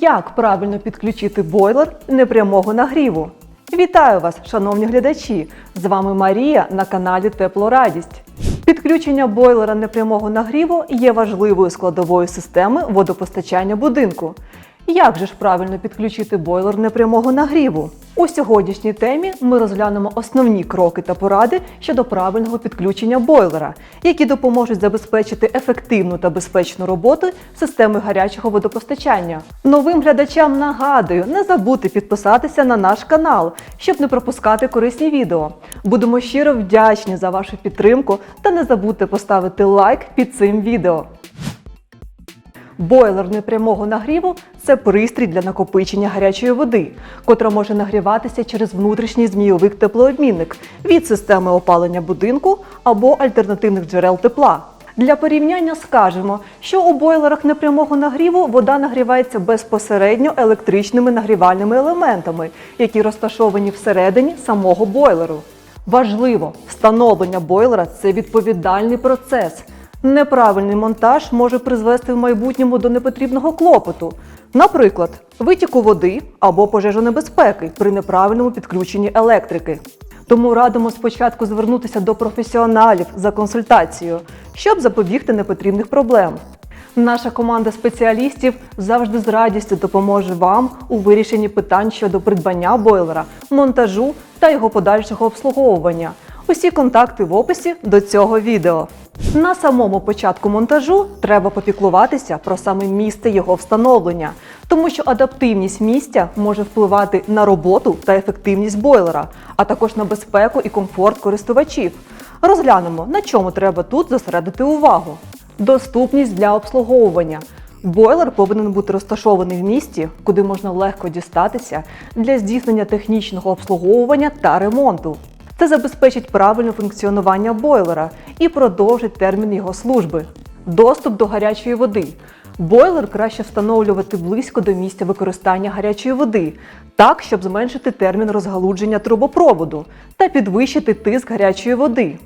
Як правильно підключити бойлер непрямого нагріву? Вітаю вас, шановні глядачі! З вами Марія на каналі Теплорадість. Підключення бойлера непрямого нагріву є важливою складовою системи водопостачання будинку. Як же ж правильно підключити бойлер непрямого нагріву? У сьогоднішній темі ми розглянемо основні кроки та поради щодо правильного підключення бойлера, які допоможуть забезпечити ефективну та безпечну роботу системи гарячого водопостачання. Новим глядачам нагадую, не забудьте підписатися на наш канал, щоб не пропускати корисні відео. Будемо щиро вдячні за вашу підтримку та не забудьте поставити лайк під цим відео. Бойлер непрямого нагріву це пристрій для накопичення гарячої води, котра може нагріватися через внутрішній змійовик теплообмінник від системи опалення будинку або альтернативних джерел тепла. Для порівняння скажемо, що у бойлерах непрямого нагріву вода нагрівається безпосередньо електричними нагрівальними елементами, які розташовані всередині самого бойлеру. Важливо, встановлення бойлера це відповідальний процес. Неправильний монтаж може призвести в майбутньому до непотрібного клопоту, наприклад, витіку води або пожежонебезпеки при неправильному підключенні електрики. Тому радимо спочатку звернутися до професіоналів за консультацією, щоб запобігти непотрібних проблем. Наша команда спеціалістів завжди з радістю допоможе вам у вирішенні питань щодо придбання бойлера, монтажу та його подальшого обслуговування. Усі контакти в описі до цього відео. На самому початку монтажу треба попіклуватися про саме місце його встановлення, тому що адаптивність місця може впливати на роботу та ефективність бойлера, а також на безпеку і комфорт користувачів. Розглянемо, на чому треба тут зосередити увагу. Доступність для обслуговування. Бойлер повинен бути розташований в місті, куди можна легко дістатися для здійснення технічного обслуговування та ремонту. Це забезпечить правильне функціонування бойлера і продовжить термін його служби. Доступ до гарячої води. Бойлер краще встановлювати близько до місця використання гарячої води, так, щоб зменшити термін розгалудження трубопроводу та підвищити тиск гарячої води.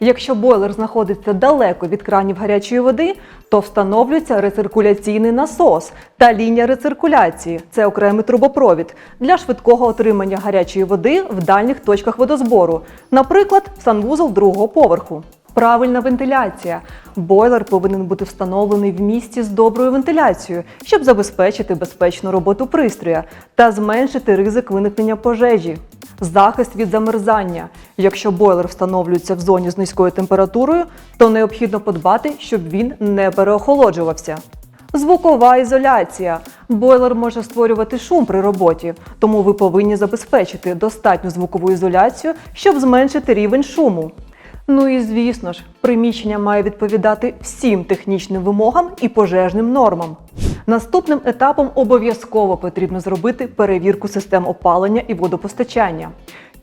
Якщо бойлер знаходиться далеко від кранів гарячої води, то встановлюється рециркуляційний насос та лінія рециркуляції це окремий трубопровід для швидкого отримання гарячої води в дальніх точках водозбору, наприклад, санвузол другого поверху. Правильна вентиляція. Бойлер повинен бути встановлений в місці з доброю вентиляцією, щоб забезпечити безпечну роботу пристрою та зменшити ризик виникнення пожежі. Захист від замерзання. Якщо бойлер встановлюється в зоні з низькою температурою, то необхідно подбати, щоб він не переохолоджувався. Звукова ізоляція. Бойлер може створювати шум при роботі, тому ви повинні забезпечити достатню звукову ізоляцію, щоб зменшити рівень шуму. Ну і звісно ж, приміщення має відповідати всім технічним вимогам і пожежним нормам. Наступним етапом обов'язково потрібно зробити перевірку систем опалення і водопостачання.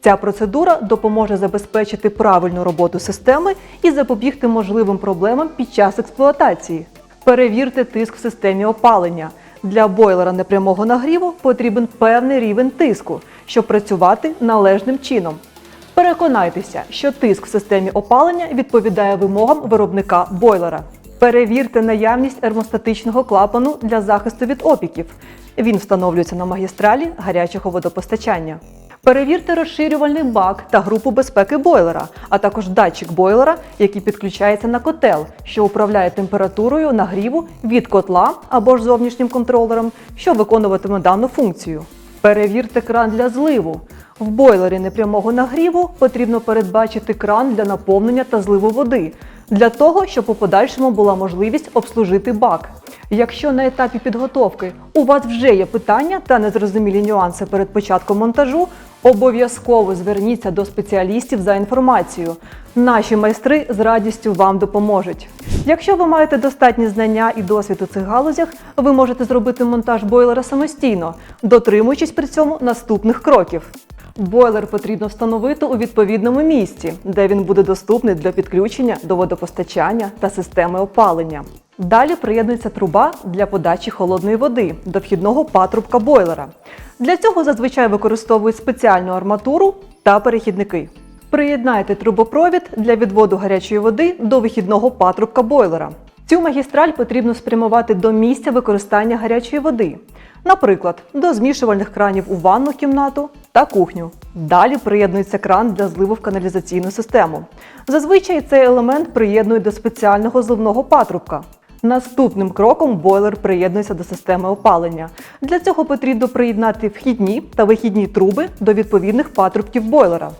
Ця процедура допоможе забезпечити правильну роботу системи і запобігти можливим проблемам під час експлуатації. Перевірте тиск в системі опалення. Для бойлера непрямого нагріву потрібен певний рівень тиску, щоб працювати належним чином. Переконайтеся, що тиск в системі опалення відповідає вимогам виробника бойлера. Перевірте наявність термостатичного клапану для захисту від опіків. Він встановлюється на магістралі гарячого водопостачання. Перевірте розширювальний бак та групу безпеки бойлера, а також датчик бойлера, який підключається на котел, що управляє температурою нагріву від котла або ж зовнішнім контролером, що виконуватиме дану функцію. Перевірте кран для зливу. В бойлері непрямого нагріву потрібно передбачити кран для наповнення та зливу води, для того, щоб у подальшому була можливість обслужити бак. Якщо на етапі підготовки у вас вже є питання та незрозумілі нюанси перед початком монтажу, обов'язково зверніться до спеціалістів за інформацією. Наші майстри з радістю вам допоможуть. Якщо ви маєте достатні знання і досвід у цих галузях, ви можете зробити монтаж бойлера самостійно, дотримуючись при цьому наступних кроків. Бойлер потрібно встановити у відповідному місці, де він буде доступний для підключення до водопостачання та системи опалення. Далі приєднується труба для подачі холодної води до вхідного патрубка бойлера. Для цього зазвичай використовують спеціальну арматуру та перехідники. Приєднайте трубопровід для відводу гарячої води до вихідного патрубка бойлера. Цю магістраль потрібно спрямувати до місця використання гарячої води. наприклад, до змішувальних кранів у ванну кімнату та кухню. Далі приєднується кран для зливу в каналізаційну систему. Зазвичай цей елемент приєднують до спеціального зливного патрубка. Наступним кроком бойлер приєднується до системи опалення. Для цього потрібно приєднати вхідні та вихідні труби до відповідних патрубків бойлера.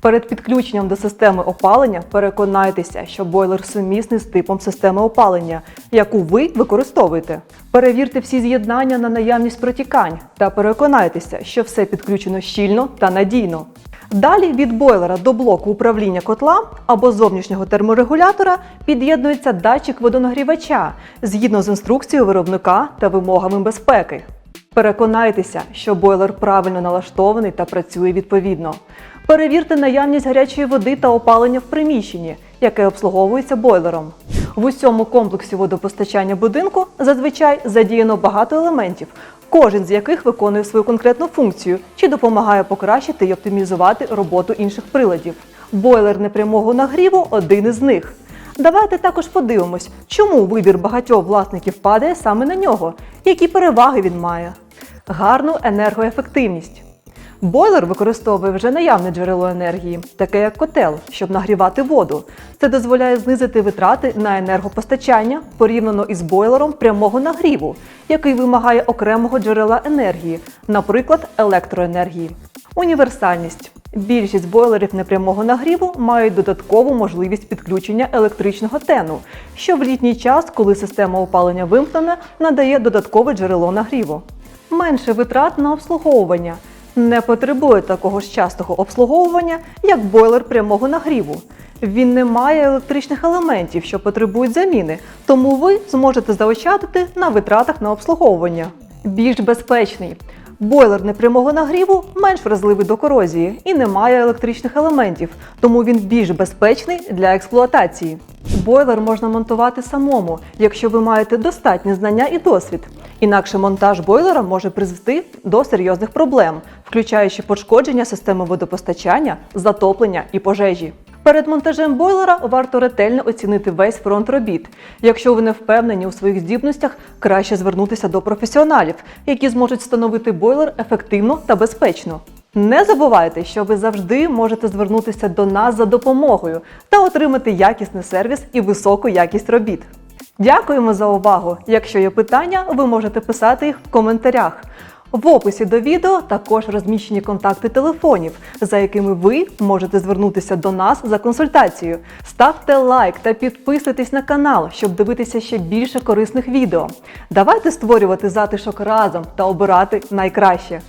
Перед підключенням до системи опалення переконайтеся, що бойлер сумісний з типом системи опалення, яку ви використовуєте. Перевірте всі з'єднання на наявність протікань та переконайтеся, що все підключено щільно та надійно. Далі від бойлера до блоку управління котла або зовнішнього терморегулятора під'єднується датчик водонагрівача згідно з інструкцією виробника та вимогами безпеки. Переконайтеся, що бойлер правильно налаштований та працює відповідно. Перевірте наявність гарячої води та опалення в приміщенні, яке обслуговується бойлером. В усьому комплексі водопостачання будинку зазвичай задіяно багато елементів, кожен з яких виконує свою конкретну функцію чи допомагає покращити і оптимізувати роботу інших приладів. Бойлер непрямого нагріву один із них. Давайте також подивимось, чому вибір багатьох власників падає саме на нього, які переваги він має. Гарну енергоефективність. Бойлер використовує вже наявне джерело енергії, таке як котел, щоб нагрівати воду. Це дозволяє знизити витрати на енергопостачання порівняно із бойлером прямого нагріву, який вимагає окремого джерела енергії, наприклад, електроенергії. Універсальність. Більшість бойлерів непрямого нагріву мають додаткову можливість підключення електричного тену, що в літній час, коли система опалення вимкнена, надає додаткове джерело нагріву. Менше витрат на обслуговування. Не потребує такого ж частого обслуговування, як бойлер прямого нагріву. Він не має електричних елементів, що потребують заміни, тому ви зможете заощадити на витратах на обслуговування. Більш безпечний. Бойлер непрямого нагріву менш вразливий до корозії і не має електричних елементів, тому він більш безпечний для експлуатації. Бойлер можна монтувати самому, якщо ви маєте достатні знання і досвід. Інакше монтаж бойлера може призвести до серйозних проблем, включаючи пошкодження системи водопостачання, затоплення і пожежі. Перед монтажем бойлера варто ретельно оцінити весь фронт робіт. Якщо ви не впевнені у своїх здібностях, краще звернутися до професіоналів, які зможуть встановити бойлер ефективно та безпечно. Не забувайте, що ви завжди можете звернутися до нас за допомогою та отримати якісний сервіс і високу якість робіт. Дякуємо за увагу! Якщо є питання, ви можете писати їх в коментарях. В описі до відео також розміщені контакти телефонів, за якими ви можете звернутися до нас за консультацією. Ставте лайк та підписуйтесь на канал, щоб дивитися ще більше корисних відео. Давайте створювати затишок разом та обирати найкраще.